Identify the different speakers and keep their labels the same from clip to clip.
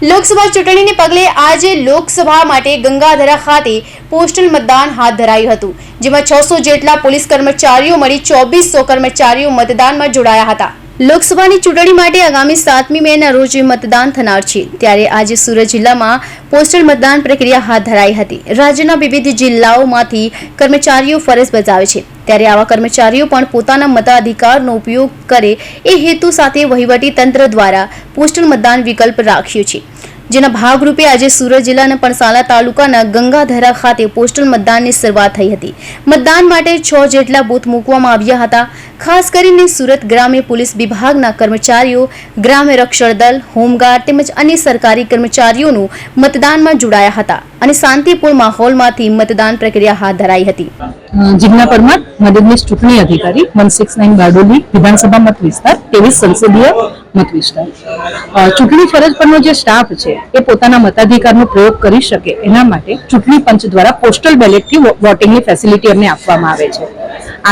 Speaker 1: લોકસભા ચૂંટણીને પગલે આજે લોકસભા માટે ગંગાધરા ખાતે પોસ્ટલ મતદાન હાથ ધરાયું હતું, જેમાં છસો જેટલા પોલીસ કર્મચારીઓ મળી ચોવીસો કર્મચારીઓ મતદાનમાં જોડાયા હતા. લોકસભાની ચૂંટણી માટે આગામી સાતમી મેના રોજ મતદાન થનાર છે, ત્યારે આજે સુરત જિલ્લામાં પોસ્ટલ મતદાન પ્રક્રિયા હાથ ધરાઈ હતી. રાજ્યના વિવિધ જિલ્લાઓમાંથી કર્મચારીઓ ફરજ બજાવે છે. ત્યારે આવા કર્મચારીઓ પણ પોતાના મતાધિકારનો ઉપયોગ કરે એ હેતુ સાથે વહીવટી તંત્ર દ્વારા પોસ્ટલ મતદાન વિકલ્પ રાખ્યો છે. જેના ભાગરૂપે આજે સુરત જિલ્લાના પણસાલા તાલુકાના ગંગાધરા ખાતે પોસ્ટલ મતદાનની શરૂઆત થઈ હતી. મતદાન માટે છ જેટલા બૂથ મૂકવામાં આવ્યા હતા. ખાસ કરીને સુરત ગ્રામ્ય પોલીસ વિભાગના કર્મચારીઓ, ગ્રામ્ય રક્ષણ દળ, હોમગાર્ડ તેમજ અન્ય સરકારી કર્મચારીઓનું મતદાનમાં જોડાયા હતા અને શાંતિપૂર્ણ માહોલમાંથી મતદાન પ્રક્રિયા હાથ ધરાઈ હતી.
Speaker 2: જિજ્ઞા પરમાર મદદનીશ ચૂંટણી અધિકારી વન સિક્સ નાઇન બારડોલી વિધાનસભા મત વિસ્તાર ત્રેવીસ સંસદીય મત વિસ્તાર. ચૂંટણી ફરજ પરનો જે સ્ટાફ છે, એ પોતાના મતાધિકારનો પ્રયોગ કરી શકે એના માટે ચૂંટણી પંચ દ્વારા પોસ્ટલ બેલેટથી વોટિંગની ફેસિલિટી અમને આપવામાં આવે છે.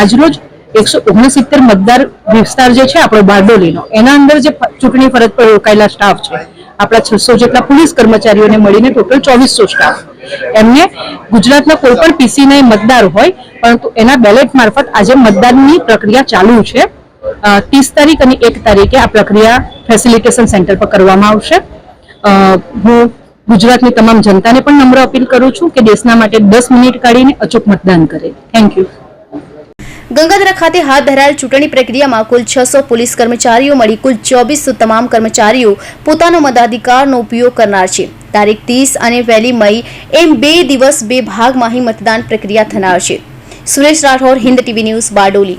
Speaker 2: આજરોજ એકસો ઓગણસિત્તેર મતદાર વિસ્તાર જે છે આપણો બારડોલીનો, એના અંદર જે ચૂંટણી ફરજ પર રોકાયેલા સ્ટાફ છે. આપણા છસો જેટલા પોલીસ કર્મચારીઓને મળીને ટોટલ ચોવીસો સ્ટાફ એમને ગુજરાતના કોઈ પણ પીસીના મતદાર હોય, પરંતુ એના બેલેટ મારફત આજે મતદાનની પ્રક્રિયા ચાલુ છે. ત્રીસ તારીખ અને એક તારીખે આ પ્રક્રિયા ફેસિલિટેશન સેન્ટર પર કરવામાં આવશે. હું ગુજરાતની તમામ જનતાને પણ નમ્ર અપીલ કરું છું કે દેશના માટે દસ મિનિટ કાઢીને અચૂક મતદાન કરે. થેન્ક યુ
Speaker 1: ગંગાધરા ખાતે હાથ ધરાયેલ ચૂંટણી પ્રક્રિયામાં કુલ છસો પોલીસ કર્મચારીઓ મળી, કુલ ચોવીસો તમામ કર્મચારીઓ પોતાનો મતાધિકારનો ઉપયોગ કરનાર છે. તારીખ ત્રીસ અને પહેલી મઈ એમ બે દિવસ બે ભાગમાં અહીં મતદાન પ્રક્રિયા થનાર છે. Suresh Rathod, Hind TV news Bardoli.